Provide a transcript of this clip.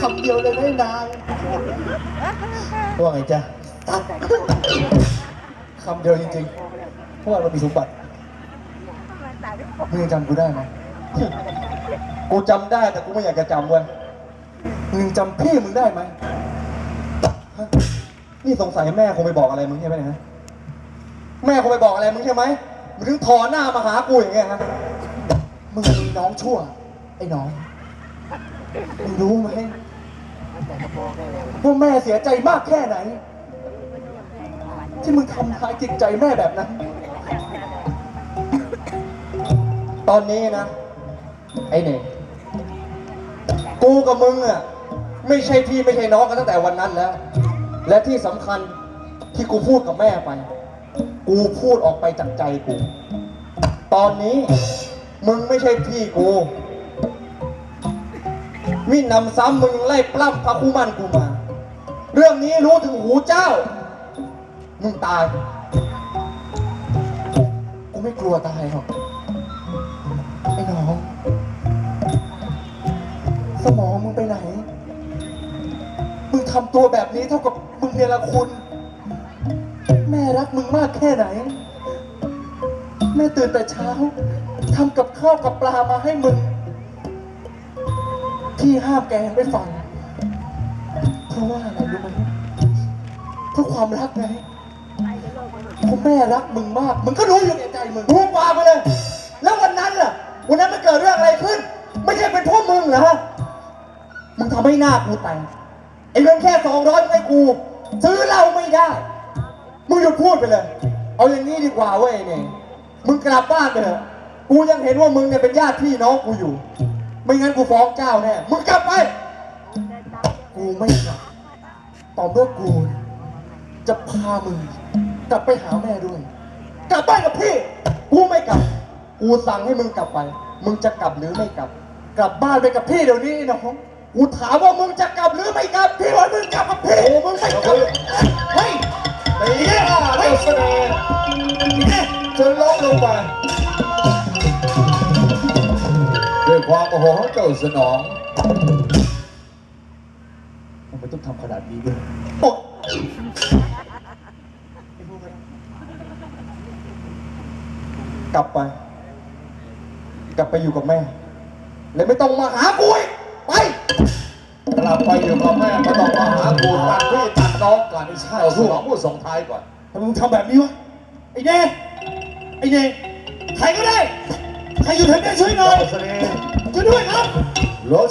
คำเดียวเลยได้นายว่าไงจ๊ะคำเดียวจริงๆเพราะว่าเรามีสมบัติมึงยังจำกูได้ไหมกูจำได้แต่กูไม่อยากจะจำเว้ยมึงยังจำพี่มึงได้ไหมฮะนี่สงสัยแม่คงไปบอกอะไรมึงใช่ไหมเนี่ยฮะแม่คงไปบอกอะไรมึงใช่ไหมมึงถึงถอนหน้ามาหากูอย่างเงี้ยฮะมึงมีน้องชั่ว ไอ้น้องมึงรู้ไหม ว่าแม่เสียใจมากแค่ไหน ที่มึงทำร้ายจิตใจแม่แบบนั้น ตอนนี้นะ ไอ้เน่งกูกับมึงอะไม่ใช่พี่ไม่ใช่น้องกันตั้งแต่วันนั้นแล้ว และที่สำคัญที่กูพูดกับแม่ไป กูพูดออกไปจากใจกู ตอนนี้มึงไม่ใช่พี่กู มินำซ้ำมึงยังไล่ปล้ำพระคู่มันกูมา เรื่องนี้รู้ถึงหูเจ้า มึงตาย กูไม่กลัวตายหรอก ไอ้น้อง สมองมึงไปไหน มึงทำตัวแบบนี้เท่ากับมึงเนรคุณ แม่รักมึงมากแค่ไหน แม่ตื่นแต่เช้าทำกับข้าวกับปลามาให้มึง พี่ห้ามแกไม่ฟัง เพราะว่าอะไรรู้ไหมเพราะความรักไงเพราะแม่รักมึงมาก มึงก็รู้อยู่ในใจมึงรู้ปากไปเลย แล้ววันนั้นล่ะ วันนั้นมันเกิดเรื่องอะไรขึ้น ไม่ใช่เป็นเพราะมึงเหรอ มึงทำให้หน้ากูแตกไอ้เงินแค่สองร้อยให้กู ซื้อเหล้าไม่ได้ มึงหยุดพูดไปเลย เอาอย่างนี้ดีกว่าเว้ยเนี่ย มึงกลับบ้านไปเถอะ กูยังเห็นว่ามึงเนี่ยเป็นญาติพี่น้องกูอยู่ ไม่งั้นกูฟ้องเจ้าแน่ มึงกลับไป กูไม่กลับ ต่อเมื่อกูเนี่ยจะพามึงกลับไปหาแม่ด้วย กลับบ้านกับพี่ กูไม่กลับ กูสั่งให้มึงกลับไป มึงจะกลับหรือไม่กลับ กลับบ้านไปกับพี่เดี๋ยวนี้นะน้องกูถามว่ามึงจะกลับหรือไม่กลับ พี่บอกมึงกลับกับพี่โอ้มึงไม่กลับ เฮ้ยตีเนี่ยเฮ้ยเสน่ห์จนล้มลงไป ความโมโหของเจ้าสนองทำไมต้องทำขนาดนี้ด้วยโอ๊ะกลับไป กลับไปอยู่กับแม่แล้วไม่ต้องมาหากูอีกไป กลับไปอยู่กับแม่ก็ต้องมาหากูตัดพี่ตัดน้องก่อนเจ้าสนองผู้ส่งท้ายก่อนทำไมมึงทำแบบนี้วะไอ้เน่ไอ้เน่ใครก็ได้ ใครอยู่แถวนี้ช่วยหน่อยช่วยด้วยครับรถ